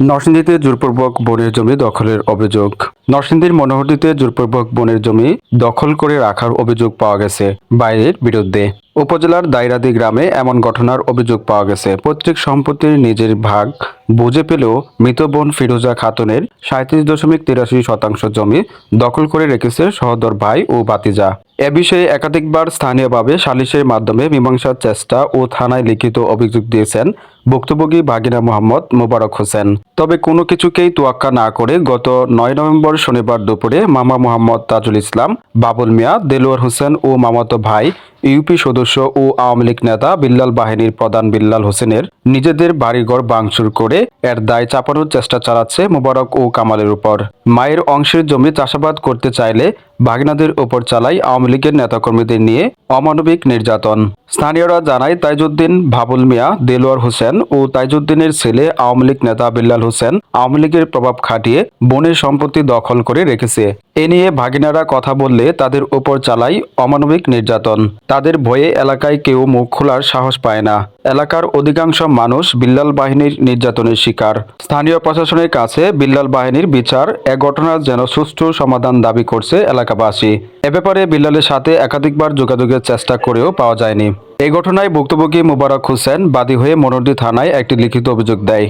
নরসিংদীতে জোরপূর্বক বনের জমি দখলের অভিযোগ। নরসিংদীর মনোহরদীতে জোরপূর্বক বনের জমি দখল করে রাখার অভিযোগ পাওয়া গেছে। বাইরের বিরুদ্ধে। উপজেলার দায়রাদি গ্রামে এমন ঘটনার অভিযোগ পাওয়া গেছে। পৈতৃক সম্পত্তির নিজের ভাগ বুঝে পেলেও মৃত বোন ফিরোজা খাতুনের সাঁত্রিশ দশমিক তিরাশি শতাংশ জমি দখল করে রেখেছে সহদর ভাই ও বাতিজা এ বিষয়ে একাধিকবার স্থানীয়ভাবে সালিশের মাধ্যমে মীমাংসার চেষ্টা ও থানায় লিখিত অভিযোগ দিয়েছেন ভুক্তভোগী ভাগিনা মোহাম্মদ মোবারক হোসেন। তবে কোনো কিছুকেই তোয়াক্কা না করে গত নয় নভেম্বর শনিবার দুপুরে মামা মোহাম্মদ তাজুল ইসলাম, বাবুল মিয়া, দেলোয়ার হোসেন ও মামাতো ভাই ইউপি সদস্য ও আওয়ামী লীগ নেতা বিল্লাল বাহিনীর প্রধান বিল্লাল হোসেনের নিজেদের বাড়িঘর ভাঙচুর করে এর দায় চাপানোর চেষ্টা চালাচ্ছে মোবারক ও কামালের উপর। মায়ের অংশের জমি চাষাবাদ করতে চাইলে ভাগিনাদের উপর চালায় আওয়ামী লীগের নেতাকর্মীদের নিয়ে অমানবিক নির্যাতন। স্থানীয়রা জানায়, তাইজুদ্দিন ভাবুল মিয়া, দেলোয়ার হোসেন ও তাইজুদ্দিনের ছেলে আওয়ামী লীগ নেতা বিল্লাল হোসেন আওয়ামী লীগের প্রভাব খাটিয়ে বনের সম্পত্তি দখল করে রেখেছে। এ নিয়ে ভাগিনারা কথা বললে তাদের উপর চালায় অমানবিক নির্যাতন। তাদের ভয়ে এলাকায় কেউ মুখ খোলার সাহস পায় না। এলাকার অধিকাংশ মানুষ বিল্লাল বাহিনীর নির্যাতনের শিকার। স্থানীয় প্রশাসনের কাছে বিল্লাল বাহিনীর বিচার এ ঘটনার যেন সুষ্ঠু সমাধান দাবি করছে এলাকাবাসী। এ ব্যাপারে বিল্লালের সাথে একাধিকবার যোগাযোগের চেষ্টা করেও পাওয়া যায়নি। এই ঘটনায় ভুক্তভোগী মোবারক হোসেন বাদী হয়ে মনোডি থানায় একটি লিখিত অভিযোগ দেয়।